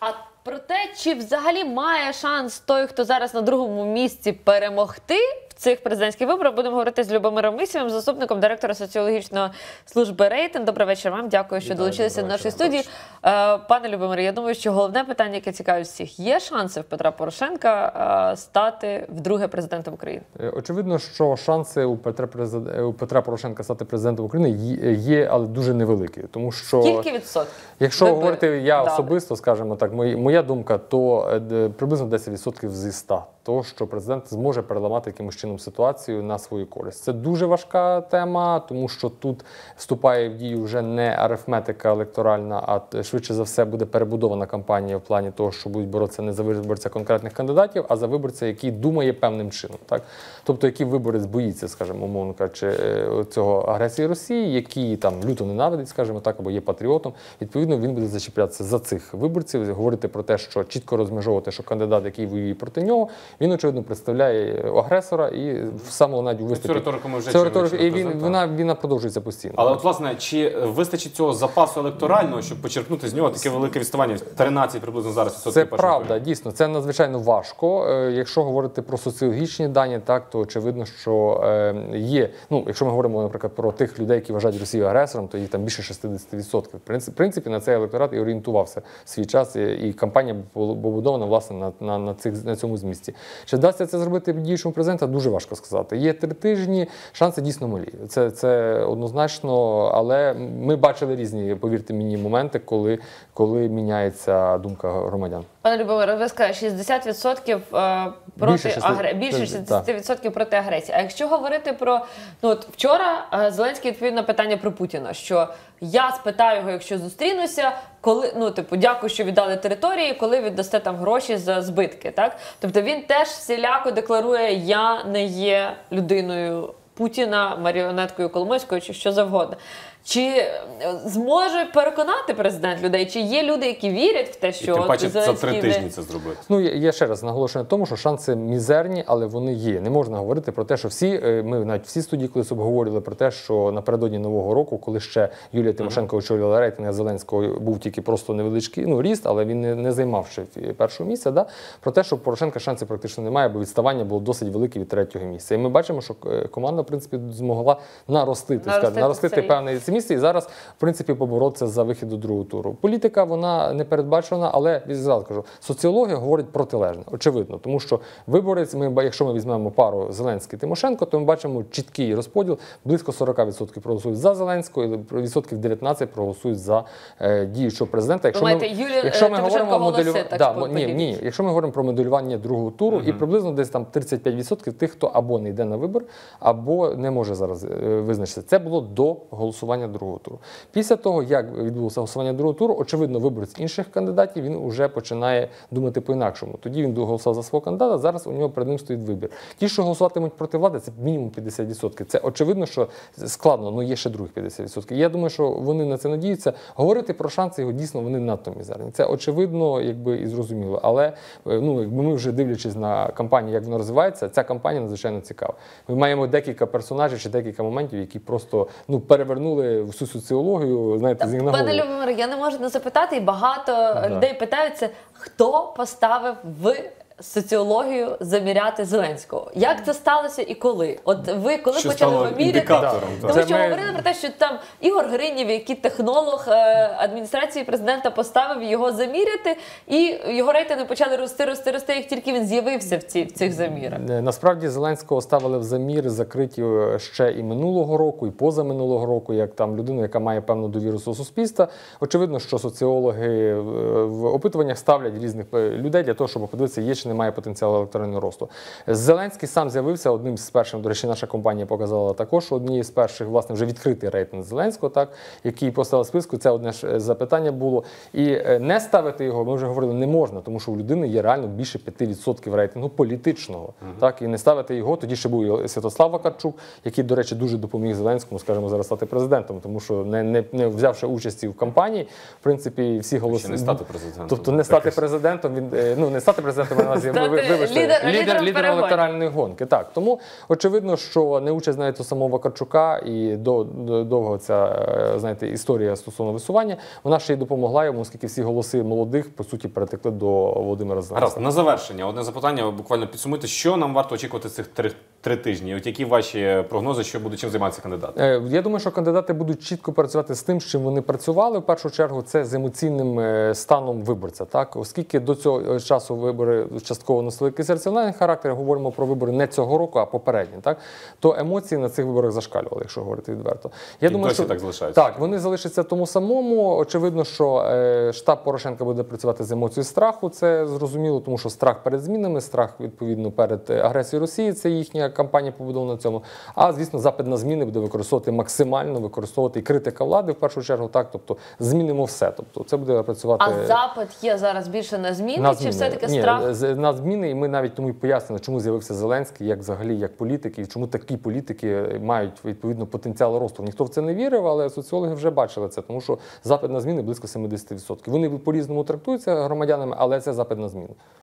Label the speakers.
Speaker 1: А про те, чи взагалі має шанс той, хто зараз на другому місці перемогти цих президентських виборах, будемо говорити з Любомиром Мисєвим, заступником директора соціологічної служби рейтинг. Добрий вечір вам. Дякую, що
Speaker 2: Вітаю,
Speaker 1: долучилися до нашої студії. Е, Пане Любомире, я думаю, що головне питання, яке цікавить всіх, є шанси в Петра Порошенка е, стати вдруге президентом України?
Speaker 2: Е, Очевидно, що шанси у Петра у Петра Порошенка стати президентом України є- але дуже невеликі. Тому що
Speaker 1: Скільки відсотків?
Speaker 2: якщо
Speaker 1: ви би
Speaker 2: говорити я особисто, скажімо так, моя думка, то приблизно 10% зі 100 того, що президент зможе переламати якимось чином ситуацію на свою користь. Це дуже важка тема, тому що тут вступає в дію вже не арифметика електоральна, а швидше за все буде перебудована кампанія в плані того, що будуть боротися не за виборця конкретних кандидатів, а за виборця, який думає певним чином. Так? Тобто, який виборець боїться, скажімо, умовно кажучи, е, цього агресії Росії, який там люто ненавидить, скажімо так, або є патріотом. Відповідно, він буде зачіплятися за цих виборців, говорити про те, що чітко розмежовувати, що кандидат, який воює проти нього, він очевидно представляє агресора і в самого навіть у виступі.
Speaker 3: риторику ми вже
Speaker 2: Цю риторику, і він вона, вона продовжується постійно.
Speaker 3: Але от власне, чи вистачить цього запасу електорального, щоб почерпнути з нього таке велике відставання? 13 приблизно зараз
Speaker 2: Це правда,
Speaker 3: кола.
Speaker 2: дійсно, це надзвичайно важко. Е, Якщо говорити про соціологічні дані, так то очевидно, що е, є. Ну, якщо ми говоримо, наприклад, про тих людей, які вважають Росію агресором, то їх там більше 60%. В принципі, на цей електорат і орієнтувався свій час, і, і кампанія була побудована власне на, на, на, цих, на цьому змісті. Чи вдасться це зробити діючому президента? Дуже важко сказати. Є три тижні, шанси дійсно малі. Це, це однозначно, але ми бачили різні, повірте мені, моменти, коли, коли міняється думка громадян.
Speaker 1: Пане Любомире, ви сказали 60% е, проти
Speaker 2: Більше
Speaker 1: агре... більше
Speaker 2: так.
Speaker 1: 60% проти агресії. А якщо говорити про ну от вчора е, Зеленський відповів на питання про Путіна, що я спитаю його, якщо зустрінуся, коли ну типу дякую, що віддали території, коли віддасте там гроші за збитки. Так тобто він теж всіляко декларує, я не є людиною. Путіна, маріонеткою Коломойською чи що завгодно. Чи е, зможе переконати президент людей? Чи є люди, які вірять в те,
Speaker 3: І
Speaker 1: що
Speaker 3: тим паче за три
Speaker 1: не-
Speaker 3: тижні це зробити.
Speaker 2: Ну я, я ще раз наголошую на тому, що шанси мізерні, але вони є. Не можна говорити про те, що всі е, ми навіть всі студії колись обговорювали про те, що напередодні нового року, коли ще Юлія Тимошенко очолювала рейтинг Зеленського, був тільки просто невеличкий ну ріст, але він не, не займав ще першого місця. Да? Про те, що Порошенка шансів практично немає, бо відставання було досить велике від третього місця. І ми бачимо, що е, команда в принципі змогла наростити,
Speaker 1: Наростити
Speaker 2: скажімо, наростити
Speaker 1: цей.
Speaker 2: Місце і зараз, в принципі, поборотися за вихід до другого туру. Політика вона не передбачена, але зразу кажу, соціологія говорить протилежне, очевидно, тому що виборець, ми якщо ми візьмемо пару Зеленський Тимошенко, то ми бачимо чіткий розподіл. Близько 40% проголосують за Зеленського, і відсотків 19 проголосують за е, діючого президента. Якщо
Speaker 1: маєте, Юлія,
Speaker 2: якщо
Speaker 1: е, Тимошенко голоси, так
Speaker 2: да, ні, ні, якщо ми говоримо про моделювання другого туру, і приблизно десь там 35% тих, хто або не йде на вибор, або не може зараз е, визначитися. Це було до голосування другого туру. Після того, як відбулося голосування другого туру, очевидно, виборець інших кандидатів він вже починає думати по-інакшому. Тоді він голосував за свого кандидата. Зараз у нього перед ним стоїть вибір. Ті, що голосуватимуть проти влади, це мінімум 50%. Це очевидно, що складно, але є ще других 50%. Я думаю, що вони на це надіються. Говорити про шанси його дійсно вони надто мізерні. Це очевидно, якби і зрозуміло. Але е, ну, якби ми вже дивлячись на кампанію, як вона розвивається, ця кампанія надзвичайно цікава. Ми маємо декілька персонажів чи декілька моментів, які просто ну перевернули всю соціологію. Знаєте, з на
Speaker 1: Пане. Любомир, я не можу не запитати, і багато людей питаються, хто поставив в соціологію заміряти Зеленського. Як це сталося і коли? От ви коли
Speaker 3: Що
Speaker 1: почали
Speaker 3: стало індикатором,
Speaker 1: Тому
Speaker 2: так.
Speaker 1: що
Speaker 2: ми-
Speaker 1: говорили про те, що там Ігор Гринів, який технолог е, адміністрації президента, поставив його заміряти, і його рейтинги почали рости, рости, рости, як тільки він з'явився в, ці, в цих замірах.
Speaker 2: Е, Насправді Зеленського ставили в замір закриті е, ще і минулого року, і позаминулого року, як там людину, яка має певну довіру суспільства. Очевидно, що соціологи в опитуваннях ставлять різних людей для того, щоб подивитися, є чи немає потенціалу електорального росту. Зеленський сам з'явився одним з перших. До речі, наша компанія показала також однією з перших, власне, вже відкритий рейтинг Зеленського, так який поставив списку. Це одне ж е, запитання було. І е, не ставити його, ми вже говорили, не можна, тому що у людини є реально більше 5% рейтингу політичного. Так і не ставити його. Тоді ще був Святослав Вакарчук, який, до речі, дуже допоміг Зеленському, скажімо, зараз стати президентом, тому що не, не, не взявши участі в кампанії, в принципі, всі голоси
Speaker 3: не стати президентом.
Speaker 2: Тобто не стати президентом. Він е, ну не стати президентом,
Speaker 1: Стати
Speaker 2: ви- вибачте,
Speaker 1: лідер-
Speaker 2: лідер,
Speaker 1: лідером
Speaker 2: лідер електоральної гонки. Так, тому очевидно, що не участь навіть у самого Вакарчука і до, до довго ця е, знаєте історія стосовно висування, вона ще й допомогла йому, оскільки всі голоси молодих по суті перетекли до Володимира Зеленського.
Speaker 3: Раз на завершення, одне запитання, буквально підсумуйте, що нам варто очікувати цих три, три тижні? От які ваші прогнози, що буде чим займатися кандидат?
Speaker 2: Е, Я думаю, що кандидати будуть чітко працювати з тим, з чим вони працювали. В першу чергу це з емоційним е, станом виборця. Так, оскільки до цього е, часу вибори частково носили якийсь раціональний характер, говоримо про вибори не цього року, а попередні, так то емоції на цих виборах зашкалювали, якщо говорити відверто. Я
Speaker 3: І досі так залишаються.
Speaker 2: Так, вони залишаться тому самому. Очевидно, що штаб Порошенка буде працювати з емоцією страху. Це зрозуміло, тому що страх перед змінами, страх відповідно перед агресією Росії. Це їхня кампанія побудована на цьому. А звісно, запит на зміни буде використовувати максимально, використовувати і критика влади в першу чергу. Так, тобто змінимо все. Тобто, це буде працювати.
Speaker 1: А запит є зараз більше на зміни,
Speaker 2: на
Speaker 1: чи все-таки
Speaker 2: Ні,
Speaker 1: страх?
Speaker 2: з- на зміни, і ми навіть тому і пояснили, чому з'явився Зеленський, як взагалі як політик, і чому такі політики мають відповідно потенціал росту. Ніхто в це не вірив, але соціологи вже бачили це, тому що запит на зміни близько 70%. Вони по-різному трактуються громадянами, але це запит на зміни.